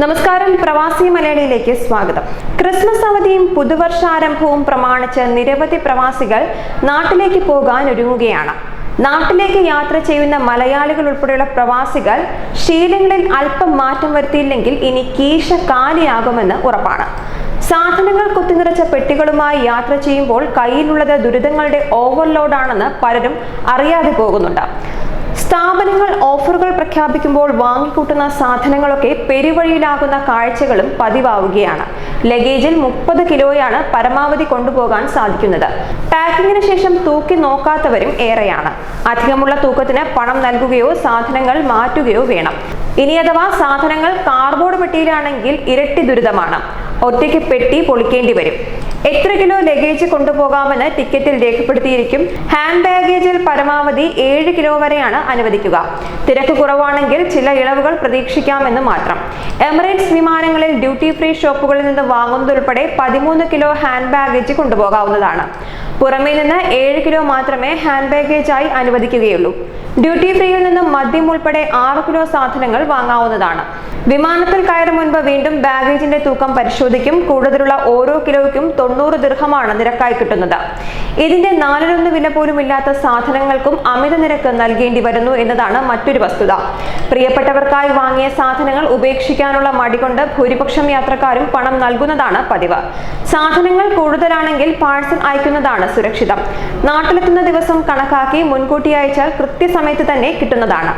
നമസ്കാരം. പ്രവാസി മലയാളിയിലേക്ക് സ്വാഗതം. ക്രിസ്മസ് അവധിയും പുതുവർഷാരംഭവും പ്രമാണിച്ച് നിരവധി പ്രവാസികൾ നാട്ടിലേക്ക് പോകാൻ ഒരുങ്ങുകയാണ് നാട്ടിലേക്ക് യാത്ര ചെയ്യുന്ന മലയാളികൾ ഉൾപ്പെടെയുള്ള പ്രവാസികൾ ശീലങ്ങളിൽ അല്പം മാറ്റം വരുത്തിയില്ലെങ്കിൽ ഇനി കീശ കാലിയാകുമെന്ന് ഉറപ്പാണ്. സാധനങ്ങൾ കുത്തിനിറച്ച പെട്ടികളുമായി യാത്ര ചെയ്യുമ്പോൾ കയ്യിലുള്ളത് ദുരിതങ്ങളുടെ ഓവർലോഡാണെന്ന് പലരും അറിയാതെ പോകുന്നുണ്ട്. സ്ഥാപനങ്ങൾ ഓഫറുകൾ പ്രഖ്യാപിക്കുമ്പോൾ വാങ്ങിക്കൂട്ടുന്ന സാധനങ്ങളൊക്കെ പെരുവഴിയിലാകുന്ന കാഴ്ചകളും പതിവാവുകയാണ്. ലഗേജിൽ മുപ്പത് കിലോയാണ് പരമാവധി കൊണ്ടുപോകാൻ സാധിക്കുന്നത്. പാക്കിങ്ങിന് ശേഷം തൂക്കി നോക്കാത്തവരും ഏറെയാണ്. അധികമുള്ള തൂക്കത്തിന് പണം നൽകുകയോ സാധനങ്ങൾ മാറ്റുകയോ വേണം. ഇനി അഥവാ സാധനങ്ങൾ കാർബോർഡ് പെട്ടിയിലാണെങ്കിൽ ഇരട്ടി ദുരിതമാണ്. ഒറ്റയ്ക്ക് പെട്ടി പൊളിക്കേണ്ടി വരും. എത്ര കിലോ ലഗേജ് കൊണ്ടുപോകാമെന്ന് ടിക്കറ്റിൽ രേഖപ്പെടുത്തിയിരിക്കും. ഹാൻഡ് ബാഗേജിൽ പരമാവധി ഏഴ് കിലോ വരെയാണ് അനുവദിക്കുക. തിരക്ക് കുറവാണെങ്കിൽ ചില ഇളവുകൾ പ്രതീക്ഷിക്കാമെന്ന് മാത്രം. എമിറേറ്റ്സ് വിമാനങ്ങളിൽ ഡ്യൂട്ടി ഫ്രീ ഷോപ്പുകളിൽ നിന്ന് വാങ്ങുന്നതുൾപ്പെടെ പതിമൂന്ന് കിലോ ഹാൻഡ് ബാഗേജ് കൊണ്ടുപോകാവുന്നതാണ്. പുറമേ നിന്ന് ഏഴ് കിലോ മാത്രമേ ഹാൻഡ് ബാഗേജായി അനുവദിക്കുകയുള്ളൂ. ഡ്യൂട്ടി ഫ്രീയിൽ നിന്നും മദ്യം ഉൾപ്പെടെ ആറ് കിലോ സാധനങ്ങൾ വാങ്ങാവുന്നതാണ്. വിമാനത്തിൽ കയറും മുൻപ് വീണ്ടും ബാഗേജിന്റെ തൂക്കം പരിശോധിക്കും. കൂടുതലുള്ള ഓരോ കിലോയ്ക്കും തൊണ്ണൂറ് ദീർഘമാണ് നിരക്കായി കിട്ടുന്നത്. ഇതിന്റെ നാലിലൊന്ന് വില പോലും ഇല്ലാത്ത സാധനങ്ങൾക്കും അമിത നിരക്ക് നൽകേണ്ടി വരുന്നു എന്നതാണ് മറ്റൊരു വസ്തുത. പ്രിയപ്പെട്ടവർക്കായി വാങ്ങിയ സാധനങ്ങൾ ഉപേക്ഷിക്കാനുള്ള മടി കൊണ്ട് ഭൂരിപക്ഷം യാത്രക്കാരും പണം നൽകുന്നതാണ് പതിവ്. സാധനങ്ങൾ കൂടുതലാണെങ്കിൽ പാഴ്സൽ അയക്കുന്നതാണ് സുരക്ഷിതം. നാട്ടിലെത്തുന്ന ദിവസം കണക്കാക്കി മുൻകൂട്ടി അയച്ചാൽ കൃത്യസമയത്ത് തന്നെ കിട്ടുന്നതാണ്.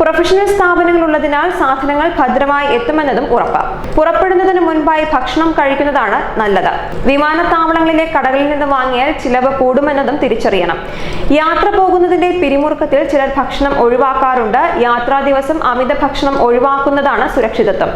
പ്രൊഫഷണൽ സ്ഥാപനങ്ങൾ ഉള്ളതിനാൽ സാധനങ്ങൾ ഭദ്രമായി എത്തുമെന്നതും ഉറപ്പ്. പുറപ്പെടുന്നതിന് മുൻപായി ഭക്ഷണം കഴിക്കുന്നതാണ് നല്ലത്. വിമാനത്താവളങ്ങളിലെ കടകളിൽ നിന്ന് വാങ്ങിയാൽ ചിലവ് കൂടുമെന്നതും തിരിച്ചറിയണം. യാത്ര പോകുന്നതിന്റെ പിരിമുറുക്കത്തിൽ ചിലർ ഭക്ഷണം ഒഴിവാക്കാറുണ്ട്. യാത്രാ ദിവസം അമിത ഭക്ഷണം ഒഴിവാക്കുന്നതാണ് സുരക്ഷിതത്വം.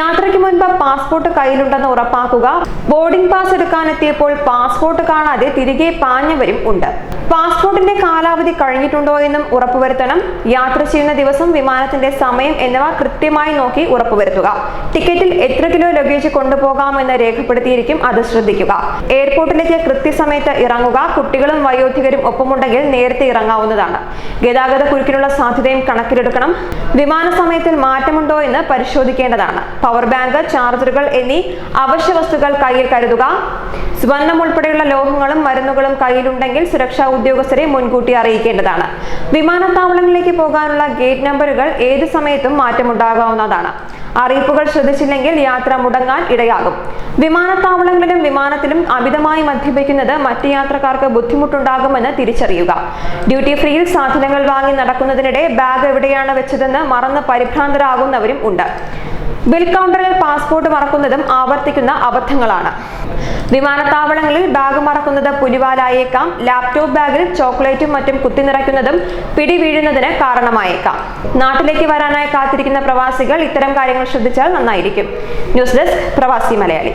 യാത്രയ്ക്ക് മുൻപ് പാസ്പോർട്ട് കയ്യിലുണ്ടെന്ന് ഉറപ്പാക്കുക. ബോർഡിംഗ് പാസ് എടുക്കാനെത്തിയപ്പോൾ പാസ്പോർട്ട് കാണാതെ തിരികെ പാഞ്ഞവരും ഉണ്ട്. പാസ്പോർട്ടിന്റെ കാലാവധി കഴിഞ്ഞിട്ടുണ്ടോ എന്നും ഉറപ്പുവരുത്തണം. യാത്ര ചെയ്യുന്ന ദിവസം വിമാനത്തിന്റെ സമയം എന്നിവ കൃത്യമായി നോക്കി ഉറപ്പുവരുത്തുക. ടിക്കറ്റിൽ എത്ര കിലോ ലഗേജ് കൊണ്ടുപോകാമെന്ന് രേഖപ്പെടുത്തിയിരിക്കും അത് ശ്രദ്ധിക്കുക. എയർപോർട്ടിലേക്ക് കൃത്യസമയത്ത് ഇറങ്ങുക കുട്ടികളും വയോധികരും ഒപ്പമുണ്ടെങ്കിൽ നേരത്തെ ഇറങ്ങാവുന്നതാണ്. ഗതാഗത കുരുക്കിനുള്ള സാധ്യതയും കണക്കിലെടുക്കണം. വിമാന സമയത്തിൽ മാറ്റമുണ്ടോ എന്ന് പരിശോധിക്കേണ്ടതാണ്. പവർ ബാങ്ക് ചാർജറുകൾ എന്നീ അവശ്യ വസ്തുക്കൾ കയ്യിൽ കരുതുക. സ്വർണം ഉൾപ്പെടെയുള്ള ലോഹങ്ങളും മരുന്നുകളും കയ്യിലുണ്ടെങ്കിൽ സുരക്ഷാ ഉദ്യോഗസ്ഥരെ മുൻകൂട്ടി അറിയിക്കേണ്ടതാണ്. വിമാനത്താവളങ്ങളിലേക്ക് പോകാനുള്ള ഗേറ്റ് നമ്പറുകൾ ഏത് സമയത്തും മാറ്റമുണ്ടാകാവുന്നതാണ്. അറിയിപ്പുകൾ ശ്രദ്ധിച്ചില്ലെങ്കിൽ യാത്ര മുടങ്ങാൻ ഇടയാകും. വിമാനത്താവളങ്ങളിലും വിമാനത്തിലും അമിതമായി മദ്യപിക്കുന്നത് മറ്റ് യാത്രക്കാർക്ക് ബുദ്ധിമുട്ടുണ്ടാകുമെന്ന് തിരിച്ചറിയുക. ഡ്യൂട്ടി ഫ്രീയിൽ സാധനങ്ങൾ വാങ്ങി നടക്കുന്നതിനിടെ ബാഗ് എവിടെയാണ് വെച്ചതെന്ന് മറന്ന് പരിഭ്രാന്തരാകുന്നവരും ഉണ്ട്. ബിൽ കൗണ്ടറിൽ പാസ്പോർട്ട് മറക്കുന്നതും ആവർത്തിക്കുന്ന അബദ്ധങ്ങളാണ്. വിമാനത്താവളങ്ങളിൽ ബാഗ് മറക്കുന്നത് പുലിവാലായേക്കാം. ലാപ്ടോപ്പ് ബാഗിൽ ചോക്ലേറ്റും മറ്റും കുത്തി നിറയ്ക്കുന്നതും പിടി വീഴുന്നതിന് കാരണമായേക്കാം. നാട്ടിലേക്ക് വരാനായി കാത്തിരിക്കുന്ന പ്രവാസികൾ ഇത്തരം കാര്യങ്ങൾ ശ്രദ്ധിച്ചാൽ നന്നായിരിക്കും. ന്യൂസ് ഡെസ്ക് പ്രവാസി മലയാളി.